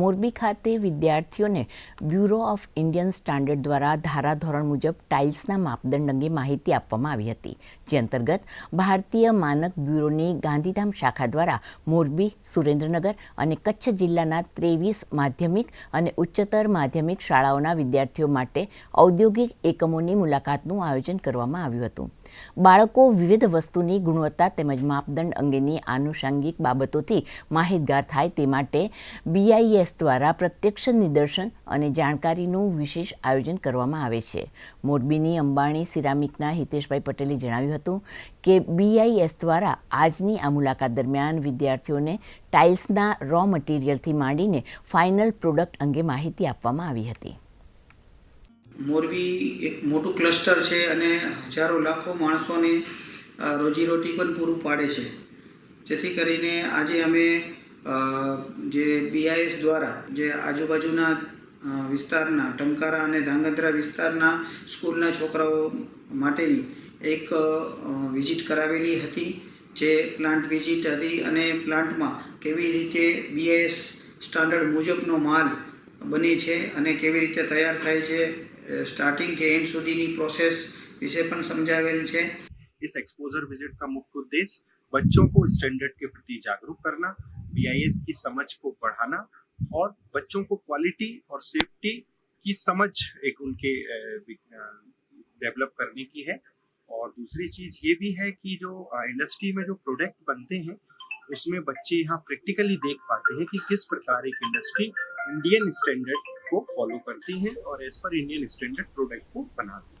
મોરબી ખાતે વિદ્યાર્થીઓને bureau of Indian standard દ્વારા ધારાધોરણ મુજબ ટાઇલ્સના માપદંડ અંગે માહિતી આપવામાં આવી હતી. જે અંતર્ગત ભારતીય માનક બ્યુરોની ગાંધીધામ શાખા દ્વારા મોરબી, સુરેન્દ્રનગર અને કચ્છ જિલ્લાના ત્રેવીસ માધ્યમિક અને ઉચ્ચતર માધ્યમિક શાળાઓના વિદ્યાર્થીઓ માટે ઔદ્યોગિક એકમોની મુલાકાતનું આયોજન કરવામાં આવ્યું હતું. બાળકો વિવિધ વસ્તુની ગુણવત્તા તેમજ માપદંડ અંગેની આનુષાંગિક બાબતોથી માહિતગાર થાય તે માટે બીઆઈએસ દ્વારા પ્રત્યક્ષ નિદર્શન અને જાણકારીનું વિશેષ આયોજન કરવામાં આવે છે. મોરબીની અંબાણી સિરામિકના હિતેશભાઈ પટેલે જણાવ્યું હતું કે બીઆઈએસ દ્વારા આજની આ મુલાકાત દરમિયાન વિદ્યાર્થીઓને ટાઇલ્સના રો મટીરિયલથી માંડીને ફાઇનલ પ્રોડક્ટ અંગે માહિતી આપવામાં આવી હતી. મોરબી એક મોટું ક્લસ્ટર છે અને હજારો લાખો માણસોને રોજીરોટી પણ પૂરું પાડે છે. જેથી કરીને આજે અમે જે બીઆઈએસ દ્વારા, જે આજુબાજુના વિસ્તારના, ટંકારા અને ધાંગધ્રા વિસ્તારના સ્કૂલના છોકરાઓ માટેની એક વિઝિટ કરાવેલી હતી, જે પ્લાન્ટ વિઝિટ હતી અને પ્લાન્ટમાં કેવી રીતે બીઆઈએસ સ્ટાન્ડર્ડ મુજબનો માલ બને છે અને કેવી રીતે તૈયાર થાય છે સ્ટાર્ટિંગ કે એન્ડ સુધીની પ્રોસેસ વિશે પણ સમજાવેલ છે इस एक्सपोजर विजिट का मुख्य उद्देश्य बच्चों को स्टैंडर्ड के प्रति जागरूक करना बीआईएस की समझ को बढ़ाना और बच्चों को क्वालिटी और सेफ्टी की समझ एक उनके डेवलप करने की है और दूसरी चीज ये भी है कि जो इंडस्ट्री में जो प्रोडक्ट बनते हैं उसमें बच्चे यहाँ प्रैक्टिकली देख पाते हैं कि किस प्रकार एक इंडस्ट्री इंडियन स्टैंडर्ड को फॉलो करती है और as per Indian standard product को बनाती है